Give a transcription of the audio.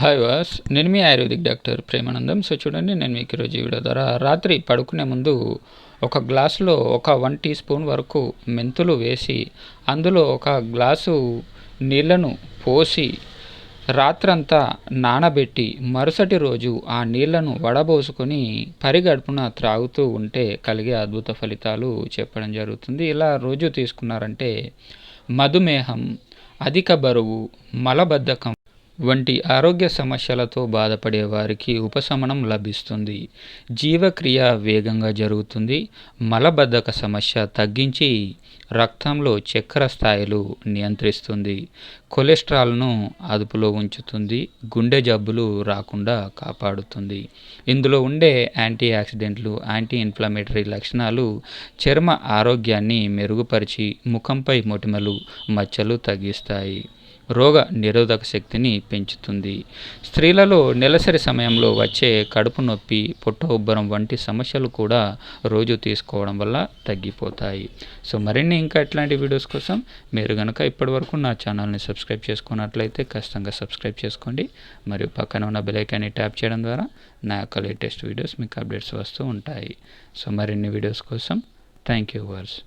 Hi వాస్ నేను మీ ఆయుర్వేదిక్ డాక్టర్ ప్రేమానందం. సో చూడండి నేను మీకు ఈరోజు ఈ వీడియో ద్వారా రాత్రి పడుకునే ముందు ఒక గ్లాసులో ఒక వన్ టీ స్పూన్ వరకు మెంతులు వేసి అందులో ఒక గ్లాసు నీళ్ళను పోసి రాత్రంతా నానబెట్టి మరుసటి రోజు ఆ నీళ్ళను వడబోసుకొని పరిగడుపున త్రాగుతూ ఉంటే కలిగే అద్భుత ఫలితాలు చెప్పడం జరుగుతుంది. ఇలా రోజు తీసుకున్నారంటే మధుమేహం అధిక బరువు మలబద్ధకం వంటి ఆరోగ్య సమస్యలతో బాధపడే వారికి ఉపశమనం లభిస్తుంది. జీవక్రియ వేగంగా జరుగుతుంది. మలబద్ధక సమస్య తగ్గించి రక్తంలో చక్కెర స్థాయిలు నియంత్రిస్తుంది. కొలెస్ట్రాల్ను అదుపులో ఉంచుతుంది. గుండె జబ్బులు రాకుండా కాపాడుతుంది. ఇందులో ఉండే యాంటీ ఆక్సిడెంట్లు యాంటీ ఇన్ఫ్లమేటరీ లక్షణాలు చర్మ ఆరోగ్యాన్ని మెరుగుపరిచి ముఖంపై మొటిమలు మచ్చలు తగ్గిస్తాయి. రోగ నిరోధక శక్తిని పెంచుతుంది. స్త్రీలలో నెలసరి సమయంలో వచ్చే కడుపు నొప్పి పొట్ట ఉబ్బరం వంటి సమస్యలు కూడా రోజు తీసుకోవడం వల్ల తగ్గిపోతాయి. సో మరిన్ని ఇంకా ఇట్లాంటి వీడియోస్ కోసం మీరు కనుక ఇప్పటివరకు నా ఛానల్ని సబ్స్క్రైబ్ చేసుకున్నట్లయితే ఖచ్చితంగా సబ్స్క్రైబ్ చేసుకోండి. మరియు పక్కన ఉన్న బెలైకాన్ని ట్యాప్ చేయడం ద్వారా నా యొక్క లేటెస్ట్ వీడియోస్ మీకు అప్డేట్స్ వస్తూ ఉంటాయి. సో మరిన్ని వీడియోస్ కోసం థ్యాంక్ యూ వర్స్